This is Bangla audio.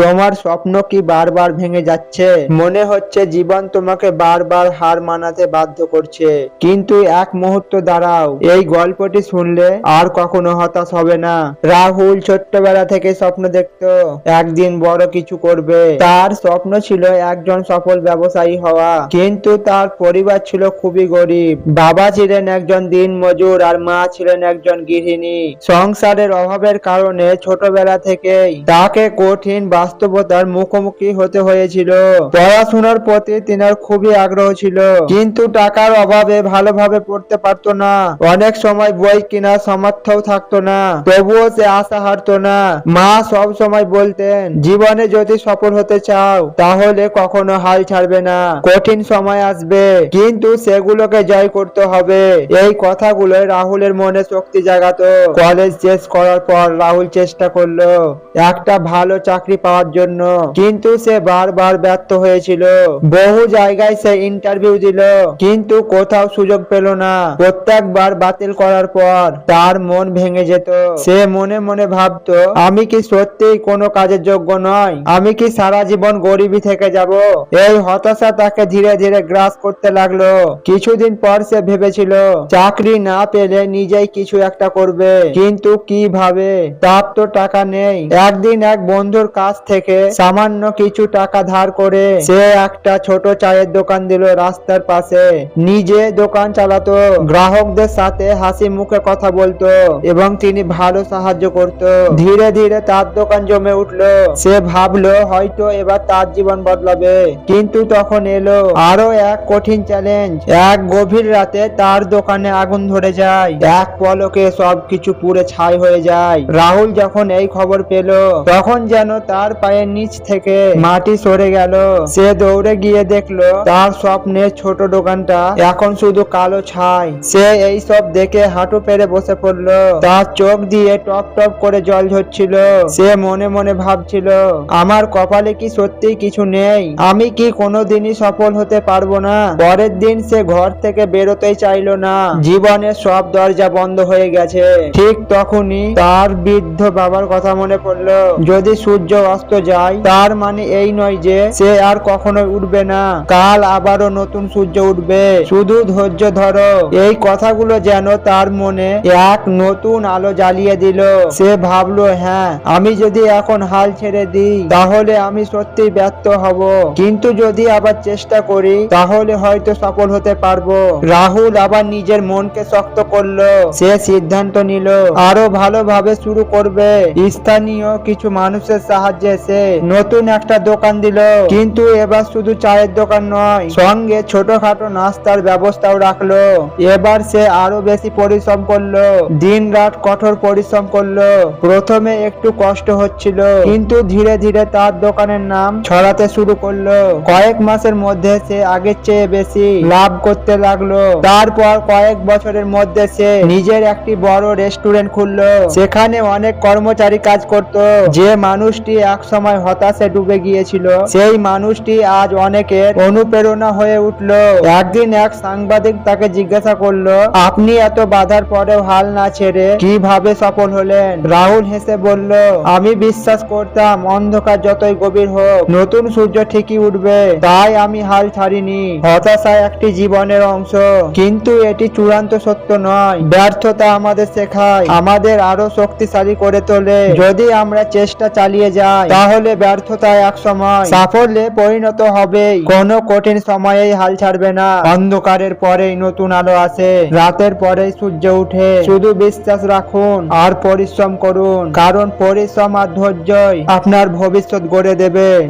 তোমার স্বপ্ন কি বারবার ভেঙে যাচ্ছে? মনে হচ্ছে জীবন তোমাকে বারবার হার মানাতে বাধ্য করছে। কিন্তু এক মুহূর্ত দাঁড়াও, এই গল্পটি শুনলে আর কখনো হতাশ হবে না। রাহুল ছোট্টবেলা থেকে স্বপ্ন দেখতো, একদিন বড় কিছু করবে। তার স্বপ্ন ছিল একজন সফল ব্যবসায়ী হওয়া। কিন্তু তার পরিবার ছিল খুবই গরিব। বাবা ছিলেন একজন দিন মজুর আর মা ছিলেন একজন গৃহিণী। সংসারের অভাবের কারণে ছোটবেলা থেকেই তাকে কঠিন বাস্তবতার মুখোমুখি হতে হয়েছিল। পড়াশোনার প্রতি তিনার খুবই আগ্রহ ছিল। কিন্তু টাকার অভাবে ভালোভাবে পড়তে পারতো না। অনেক সময় বই কেনার সামর্থ্যও থাকতো না। তবুও সে আশা হারতো না। মা সব সময় বলতেন, জীবনে যদি সফল হতে চাও, তাহলে কখনো হাল ছাড়বে না। কঠিন সময় আসবে, কিন্তু সেগুলোকে জয় করতে হবে। এই কথাগুলো রাহুলের মনে শক্তি জাগাতো। কলেজ শেষ করার পর রাহুল চেষ্টা করল। একটা ভালো চাকরি পাওয়ার জন্য। কিন্তু সে বারবার ব্যর্থ হয়েছিল। বহু জায়গায় সে ইন্টারভিউ দিল, কিন্তু কোথাও সুযোগ পেল না। প্রত্যেকবার বাতিল করার পর তার মন ভেঙে যেত। সে মনে মনে ভাবতো, আমি কি সত্যিই কোনো কাজের যোগ্য নয়? আমি কি সারা জীবন গরিবই থেকে যাব? এই হতাশা তাকে ধীরে ধীরে গ্রাস করতে লাগল। কিছুদিন পর সে ভেবেছিল, চাকরি না পেলে নিজেই কিছু একটা করবে। কিন্তু কীভাবে? তার তো টাকা নেই। একদিন এক বন্ধুর কাছ থেকে সামান্য কিছু টাকা ধার করে সে একটা ছোট চায়ের দোকান দিল রাস্তার পাশে। নিজে দোকান চালাতো। গ্রাহকদের সাথে হাসি মুখে কথা বলতো এবং তিনি ভালো সাহায্য করত। ধীরে ধীরে তার দোকান জমে উঠল। সে ভাবলো, হয়তো এবার তার জীবন বদলাবে। কিন্তু তখন এলো আরও এক কঠিন চ্যালেঞ্জ এক গভীর রাতে তার দোকানে আগুন ধরে যায়। এক পলকে সবকিছু পুড়ে ছাই হয়ে যায়। রাহুল যখন এই খবর পেল, তখন যেন তার পায়ের নিচ থেকে মাটি সরে গেল। সে দৌড়ে গিয়ে দেখল, তার স্বপ্নের ছোট দোকানটা এখন শুধু কালো ছাই। সে এই সব দেখে হাঁটু পেরে বসে পড়ল। তার চোখ দিয়ে টপ টপ করে জল ঝরছিল। সে মনে মনে ভাবছিল, আমার কপালে কি সত্যি কিছু নেই? আমি কি কোনোদিনই সফল হতে পারব না? পরের দিন সে ঘর থেকে বেরোতেই চাইলো না। জীবনের সব দরজা বন্ধ হয়ে গেছে। ঠিক তখনই তার বৃদ্ধ বাবার কথা মনে পড়ল। যদি সূর্য অস্ত যায়। তার মানে এই নয় যে, সে আর কখনোই উঠবে না। কাল আবারও নতুন সূর্য উঠবে। শুধু ধৈর্য ধরো। এই কথাগুলো যেন তার মনে এক নতুন আলো জ্বালিয়ে দিল। সে ভাবলো হ্যাঁ আমি যদি এখন হাল ছেড়ে দিই, তাহলে আমি সত্যি ব্যর্থ হব। কিন্তু যদি আবার চেষ্টা করি, তাহলে হয়তো সফল হতে পারব। রাহুল আবার নিজের মনকে শক্ত করল। সে সিদ্ধান্ত নিল, আরও ভালোভাবে শুরু করবে। স্থানীয় কিছু মানুষের সাহায্যে সে নতুন একটা দোকান দিল। কিন্তু এবার শুধু চায়ের দোকান নয়, সঙ্গে ছোটখাটো নাস্তার ব্যবস্থাও রাখল। এবার সে আরও বেশি পরিশ্রম করল। দিন রাত কঠোর পরিশ্রম করল। প্রথমে একটু কষ্ট হচ্ছিল, কিন্তু ধীরে ধীরে তার দোকানের নাম ছড়াতে শুরু করল। কয়েক মাসের মধ্যে সে আগের চেয়ে বেশি লাভ করতে লাগল। তারপর কয়েক বছরের মধ্যে সে নিজের একটি বড় রেস্টুরেন্ট খুললো। সেখানে অনেক কর্মচারী কাজ করত। যে মানুষটি এক সময় হতাশে ডুবে গিয়েছিল। সেই মানুষটি আজ অনেকের অনুপ্রেরণা হয়ে উঠল। একদিন এক সাংবাদিক তাকে জিজ্ঞাসা করল, আপনি এত বাধার পরেও হাল না ছেড়ে কীভাবে সফল হলেন? রাহুল হেসে বলল, আমি বিশ্বাস করতাম অন্ধকার যতই গভীর হোক, নতুন সূর্য ঠিকই উঠবে। তাই আমি হাল ছাড়িনি। হতাশা একটি জীবনের অংশ। কিন্তু এটি চূড়ান্ত সত্য নয়। ব্যর্থতা আমাদের শেখায়। আমাদের আরও শক্তিশালী করে তোলে। যদি আমরা চেষ্টা চালিয়ে যাই তাহলে ব্যর্থতা এক সময়। সাফল্যে পরিণত হবে কোনো কঠিন সময়েই হাল ছাড়বে না। অন্ধকারের পরেই নতুন আলো আসে। রাতের পরেই সূর্য উঠে। শুধু বিশ্বাস রাখুন আর পরিশ্রম করুন। কারণ পরিশ্রম আর ধৈর্যই আপনার ভবিষ্যৎ গড়ে দেবে।